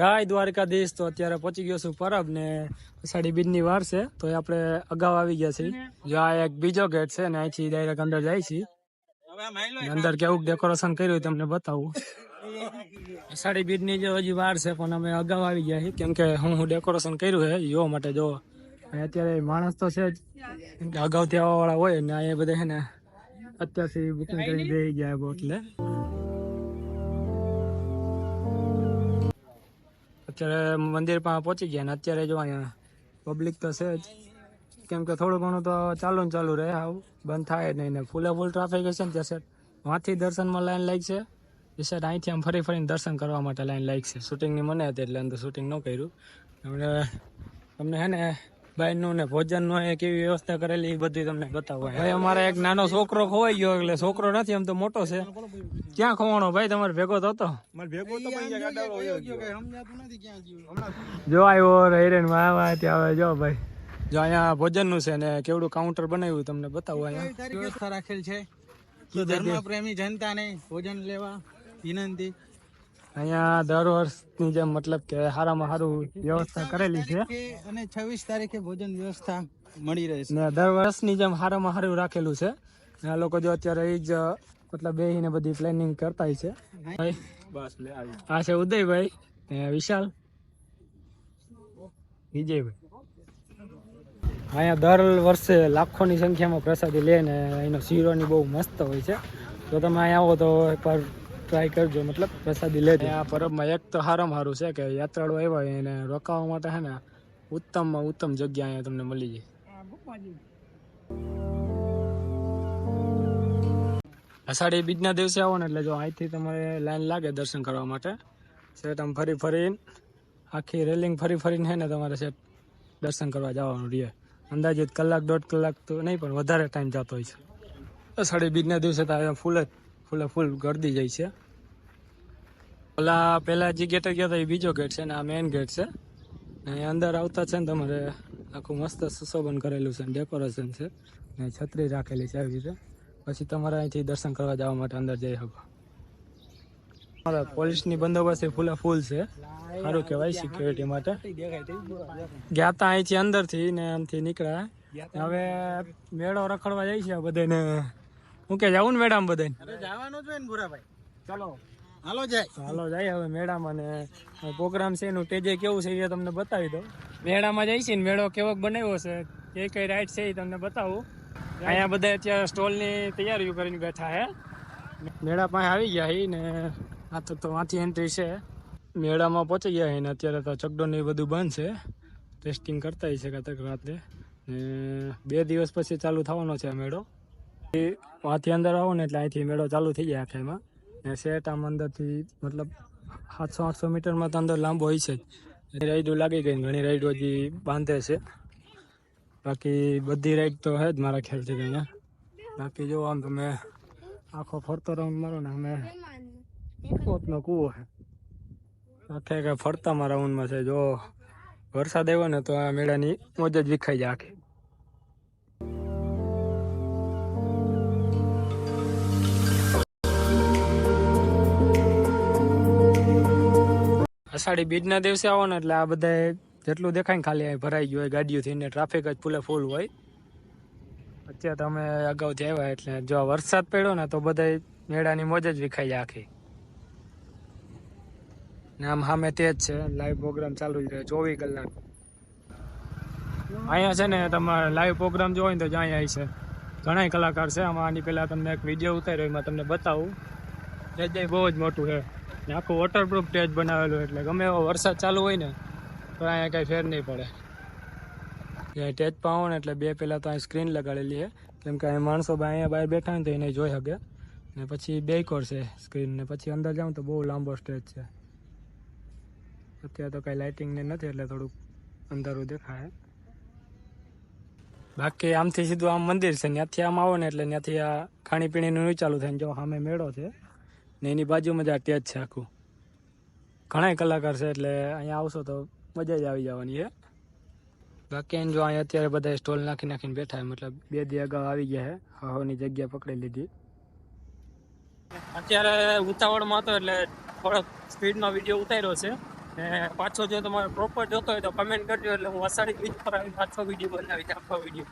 જય દ્વારકાધીશ, તો અત્યારે પહોંચી ગયો છું પરબ ને અષાઢી બીજની વાર છે, તો એ આપણે અગાઉ આવી ગયા છીએ. જો આ એક બીજો ગેટ છે ને, અહીંથી ડાયરેક્ટ અંદર જાય છે અંદર કેવું ડેકોરેશન કર્યું તમને બતાવું. અષાઢી બીજની જે હજી વાર છે, પણ અમે અગાઉ આવી ગયા છીએ. કેમ કે હું હું ડેકોરેશન કર્યું છે જોવા માટે જો. અત્યારે માણસ તો છે જ. અગાઉથી આવવા વાળા હોય ને, અહીંયા બધા છે ને, અત્યારથી બુકિંગ કરીને બેસી ગયા એટલે અત્યારે મંદિર પાસે પહોંચી ગયા ને અત્યારે જો અહીંયા પબ્લિક તો છે જ. કેમ કે થોડું ઘણું તો ચાલુ ને ચાલુ રહે, આવું બંધ થાય નહીં ને. ફૂલે ફૂલ ટ્રાફિક હશે ને ત્યાં વાંથી દર્શનમાં લાઈન લાગી છે. સાઈડ અહીંથી આમ ફરી ફરીને દર્શન કરવા માટે લાઈન લાગી છે. શૂટિંગની મને હતી એટલે અંદર શૂટિંગ ન કર્યું. તમને તમને હે ને બાઈનું ને ભોજનનો એ કેવી વ્યવસ્થા કરેલી એ બધી તમને બતાવવા ભાઈ અમારે એક નાનો છોકરો ખોવાઈ ગયો એટલે છોકરો નથી એમ તો મોટો છે. ક્યાં ખોવાનો ભાઈ? તમારે ભેગો તો હતો? જો આવ્યો હિરેન વાહ ત્યાં આવે જો ભાઈ. જો અહીંયા ભોજનનું છે ને કેવડું કાઉન્ટર બનાવ્યું તમને બતાવો અહીંયા. વ્યવસ્થા રાખેલ છે. તો ધર્મ પ્રેમી જનતાને ભોજન લેવા વિનંતી. અહીંયા દર વર્ષની જેમ મતલબ કે સારામાં સારું વ્યવસ્થા કરેલી છે. અને છવ્વીસ તારીખે ભોજન વ્યવસ્થા મળી રહેશે ને દર વર્ષની જેમ સારામાં સારું રાખેલું છે. ને આ લોકો જો અત્યારે એ જ મતલબ બેહીને બધી પ્લાનિંગ કરતા છે. ભાઈ બસ લે આ છે ઉદયભાઈ ને વિશાલ. વિજયભાઈ. અહીંયા દર વર્ષે લાખોની સંખ્યામાં પ્રસાદી લે ને એનો શીરોની બહુ મસ્ત હોય છે. જો તમે અહીંયા આવો તો એકવાર ટ્રાય કરજો મતલબ પ્રસાદી લેજો. આ પરબમાં એક તો સારામાં સારું છે કે યાત્રાળુ આવ્યા હોય એને રોકાવા માટે છે ને ઉત્તમમાં ઉત્તમ જગ્યા અહીંયા તમને મળી જાય. અષાઢી બીજના દિવસે આવો ને એટલે જો અહીંથી તમારે લાઈન લાગે દર્શન કરવા માટે સેટ આમ ફરી ફરીને આખી રેલિંગ ફરી ફરીને છે ને તમારે સેટ દર્શન કરવા જવાનું રહે. અંદાજિત કલાક દોઢ કલાક તો નહીં પણ વધારે ટાઈમ જતો હોય છે. અષાઢી બીજના દિવસે તો અહીંયા ફૂલ જ ફૂલે ફૂલ ગરદી જાય છે. ઓલા પહેલાં જે ગેટે ગયા હતા એ બીજો ગેટ છે ને આ મેઇન ગેટ છે. ને અંદર આવતા છે ને તમારે આખું મસ્ત સુશોભન કરેલું છે ડેકોરેશન છે. ને છત્રી રાખેલી છે આવી રીતે. પછી તમારે અહીંથી દર્શન કરવા જવા માટે અંદર જઈ શકો. અમારા પોલીસની બંદોબસ્ત ફૂલે ફૂલ છે. સારું કહેવાય સિક્યોરિટી માટે. ગયા હતા અહીંથી અંદરથી ને આમથી નીકળ્યા. હવે મેળો રખડવા જાય છે બધાને હું કે જાવું ને મેડમ બધાને? જવાનું જ હોય ને ભૂરાભાઈ. ચલો હાલો જાય. હાલો જાય હવે મેળામાં ને પ્રોગ્રામ છે એનું. ટેજે કેવું છે એ તમને બતાવી દઉં. મેળામાં જાય છે ને મેળો કેવો બનાવ્યો છે કઈ કઈ રાઈડ છે એ તમને બતાવું. અહીંયા બધા અત્યારે સ્ટોલની તૈયારીઓ કરીને બેઠા હે. મેળા પાસે આવી ગયા હી ને આ તો આથી એન્ટ્રી છે. મેળામાં પહોંચી ગયા હી ને અત્યારે તો ચકડો ને એ બધું બંધ છે. ટેસ્ટિંગ કરતા છે કાતક રાત્રે ને બે દિવસ પછી ચાલુ થવાનો છે આ મેળો. વાંથી અંદર આવો ને એટલે અહીંથી મેળો ચાલુ થઈ જાય આખેમાં ને સેટ આમ અંદરથી મતલબ સાતસો, આઠસો મીટરમાં તો અંદર લાંબો હોય છે જ. રાઈડો લાગી ગઈ ઘણી રાઈડો હજી બાંધે છે. બાકી બધી રાઈડ તો હે જ મારા ખ્યાલથી અહીંયા. બાકી જો આમ તમે આખો ફરતો રાઉન્ડ મારો ને અમે પોતનો કૂવો છે આખે ફરતા મારા રાઉન્ડમાં છે. જો વરસાદ આવ્યો ને તો આ મેળાની મોજ જ વિખાઈ જાય આખી. અષાઢી બીજના દિવસે આવો ને એટલે આ બધા જેટલું દેખાય ને ખાલી અહીં ભરાઈ ગયું હોય ગાડીઓથી ને ટ્રાફિક જ ફૂલે ફૂલ હોય. અત્યારે તમે અગાઉ આવ્યા એટલે જો વરસાદ પડ્યો ને તો બધા મેળાની મોજ જ વિખાઈ જાય આખી. ને આમ સામે તે જ છે લાઈવ પ્રોગ્રામ ચાલુ જ રહે ચોવીસ કલાક. અહીંયા છે ને તમારે લાઈવ પ્રોગ્રામ જોવો ને તો જ્યાં આવી છે. ઘણા કલાકાર છે, આમાં આની પહેલાં તમને એક વીડિયો ઉતાર્યો, એમાં તમને બતાવું. જગ્યાએ બહુ જ મોટું છે. ને આખું વોટરપ્રૂફ સ્ટેજ બનાવેલું એટલે ગમે એવો વરસાદ ચાલુ હોય ને, તો અહીંયા કાંઈ ફેર નહીં પડે. ત્યાં સ્ટેજ પર આવો ને એટલે બે પહેલાં તો અહીં સ્ક્રીન લગાડેલી છે કેમ કે અહીં માણસો અહીંયા બહાર બેઠા હોય તો એને જોઈ શકે. ને પછી બે કોર છે સ્ક્રીન ને પછી અંદર જાઉં તો બહુ લાંબો સ્ટેજ છે. અત્યારે તો કાંઈ લાઇટિંગ ને નથી એટલે થોડુંક અંધારું દેખાય. બાકી આમથી સીધું આમ મંદિર છે. ત્યાંથી આમ આવો ને એટલે ત્યાંથી આ ખાણીપીણીનું નહીં ચાલુ થાય જો સામે મેળો છે. ને એની બાજુમાં જ આ ટેજ છે આખું. ઘણા કલાકાર છે એટલે અહીંયા આવશો તો મજા જ આવી જવાની છે બાકી જો અહીંયા અત્યારે બધા સ્ટોલ નાખી નાખીને બેઠા મતલબ બે દી અગાઉ આવી ગયા છે હવાની જગ્યા પકડી લીધી. અત્યારે ઉતાવળમાં હતો એટલે થોડોક સ્પીડમાં વીડિયો ઉતાર્યો છે. પાછો જો તમારે પ્રોપર જોતો હોય તો કમેન્ટ કરજો એટલે હું વસાડી બીજ પર આવી પાછો વીડિયો બનાવી આખો વીડિયો.